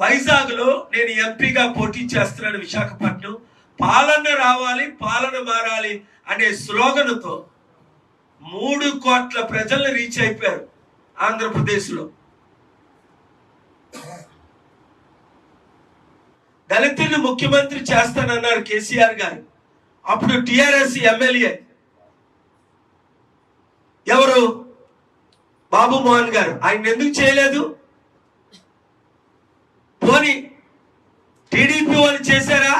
వైజాగ్లో నేను ఎంపీగా పోటీ చేస్తున్నాను విశాఖపట్నం. పాలన రావాలి పాలన మారాలి అనే స్లోగన్తో మూడు కోట్ల ప్రజల్ని రీచ్ అయిపోయారు ఆంధ్రప్రదేశ్లో. దళితుల్ని ముఖ్యమంత్రి చేస్తానన్నారు కేసీఆర్ గారు. అప్పుడు టిఆర్ఎస్ ఎమ్మెల్యే ఎవరు? బాబు మోహన్ గారు. ఆయన ఎందుకు చేయలేదు? పోని టీడీపీ వాళ్ళు చేశారా?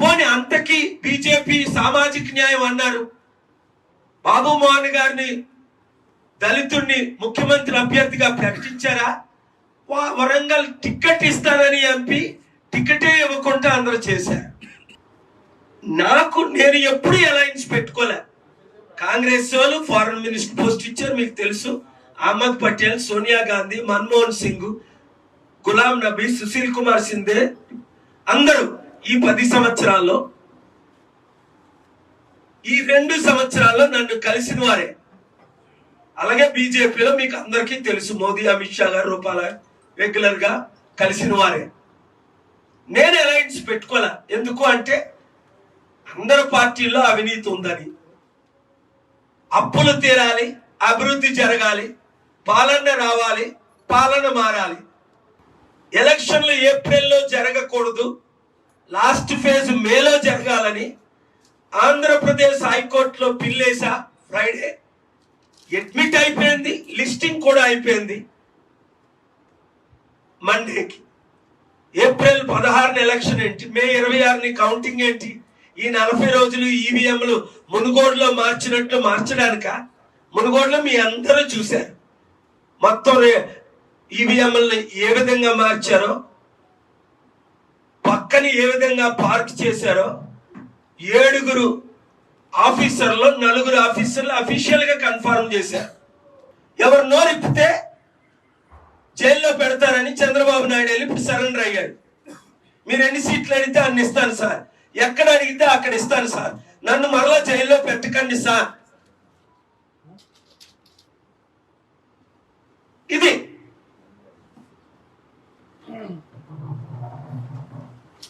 పోని అంతకి బీజేపీ సామాజిక న్యాయం అన్నారు. బాబు మోహన్ గారిని దళితుడిని ముఖ్యమంత్రి అభ్యర్థిగా ప్రకటించారా? వరంగల్ టికెట్ ఇస్తానని ఎంపీ టికెటే ఇవ్వకుండా అందరూ చేశారు. నాకు నేను ఎప్పుడు అలయన్స్ పెట్టుకోలే. కాంగ్రెస్ వాళ్ళు ఫారెన్ మినిస్టర్ పోస్ట్ ఇచ్చారు మీకు తెలుసు. అహ్మద్ పటేల్ సోనియా గాంధీ మన్మోహన్ సింగ్ గులాం నబీ సుశీల్ కుమార్ సింధే అందరూ ఈ పది సంవత్సరాల్లో ఈ రెండు సంవత్సరాల్లో నన్ను కలిసిన వారే. అలాగే బీజేపీలో మీకు అందరికీ తెలుసు మోదీ అమిత్ షా గారు రూపాల రెగ్యులర్గా కలిసిన వారే. నేను అలయన్స్ పెట్టుకోలే? ఎందుకు అంటే అందరు పార్టీల్లో అవినీతి ఉందని. అప్పులు తీరాలి అభివృద్ధి జరగాలి పాలన రావాలి పాలన మారాలి. ఎలక్షన్లు ఏప్రిల్లో జరగకూడదు. లాస్ట్ ఫేజ్ మేలో జరగాలని ఆంధ్రప్రదేశ్ హైకోర్టులో పిల్లేసా ఫ్రైడే. అడ్మిట్ అయిపోయింది లిస్టింగ్ కూడా అయిపోయింది. మండేకి. ఏప్రిల్ పదహారున ఎలక్షన్ ఏంటి మే ఇరవై ఆరుని కౌంటింగ్ ఏంటి ఈ నలభై రోజులు ఈవీఎంలు మునుగోడులో మార్చినట్లు మార్చడానిక? మునుగోడులో మీ అందరూ చూశారు. మొత్తం ఈవీఎంలని ఏ విధంగా మార్చారో పక్కన ఏ విధంగా పార్క్ చేశారో ఏడుగురు ఆఫీసర్లు నలుగురు ఆఫీసర్లు అఫీషియల్గా కన్ఫర్మ్ చేశారు. ఎవరు నోరిప్పితే జైల్లో పెడతారని చంద్రబాబు నాయుడు వెళ్ళి ఇప్పుడు సరెండర్ అయ్యాడు. మీరు ఎన్ని సీట్లు అడిగితే అన్ని ఇస్తాను సార్. ఎక్కడ అడిగితే అక్కడ ఇస్తాను సార్. నన్ను మరలా జైల్లో పెట్టకండి సార్.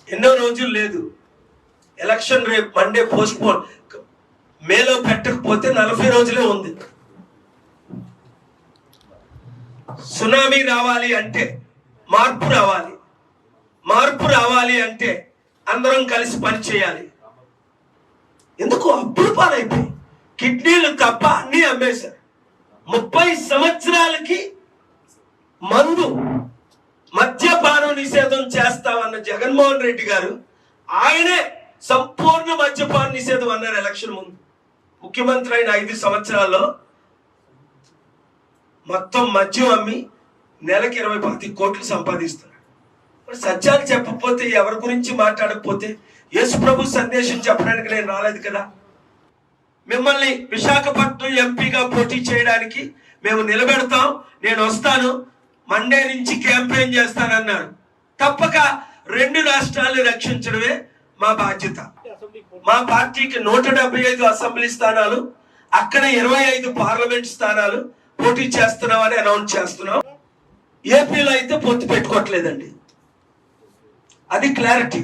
ఎన్నో రోజులు లేదు. ఎలక్షన్ రేపు మండే పోస్ట్ పోన్ మేలో పెట్టకపోతే నలభై రోజులే ఉంది. సునామీ రావాలి అంటే మార్పు రావాలి. మార్పు రావాలి అంటే అందరం కలిసి పని చేయాలి. ఎందుకు? అప్పుడు పాలైపోయి. కిడ్నీలు తప్ప అన్నీ అమ్మేశారు. ముప్పై సంవత్సరాలకి మందు మద్యపానం నిషేధం చేస్తామన్న జగన్మోహన్ రెడ్డి గారు ఆయనే సంపూర్ణ మద్యపాన నిషేధం అన్నారు ఎలక్షన్ ముందు. ముఖ్యమంత్రి అయిన ఐదు సంవత్సరాల్లో మొత్తం మద్యం అమ్మి నెలకి ఇరవై పది కోట్లు సంపాదిస్తున్నాడు మరి సత్యాలు చెప్పకపోతే ఎవరి గురించి మాట్లాడకపోతే యేసు ప్రభు సందేశం చెప్పడానికి నేను రాలేదు కదా. మిమ్మల్ని విశాఖపట్నం ఎంపీగా పోటీ చేయడానికి మేము నిలబెడతాం నేను వస్తాను మండే నుంచి క్యాంపెయిన్ చేస్తానన్నారు తప్పక రెండు రాష్ట్రాలు రక్షించడమే మా బాధ్యత. మా పార్టీకి నూట డెబ్బై ఐదు అసెంబ్లీ స్థానాలు అక్కడ ఇరవై ఐదు పార్లమెంట్ స్థానాలు పోటీ చేస్తున్నామని అనౌన్స్ చేస్తున్నాం. ఏపీలో అయితే పొత్తు పెట్టుకోవట్లేదండి. అది క్లారిటీ.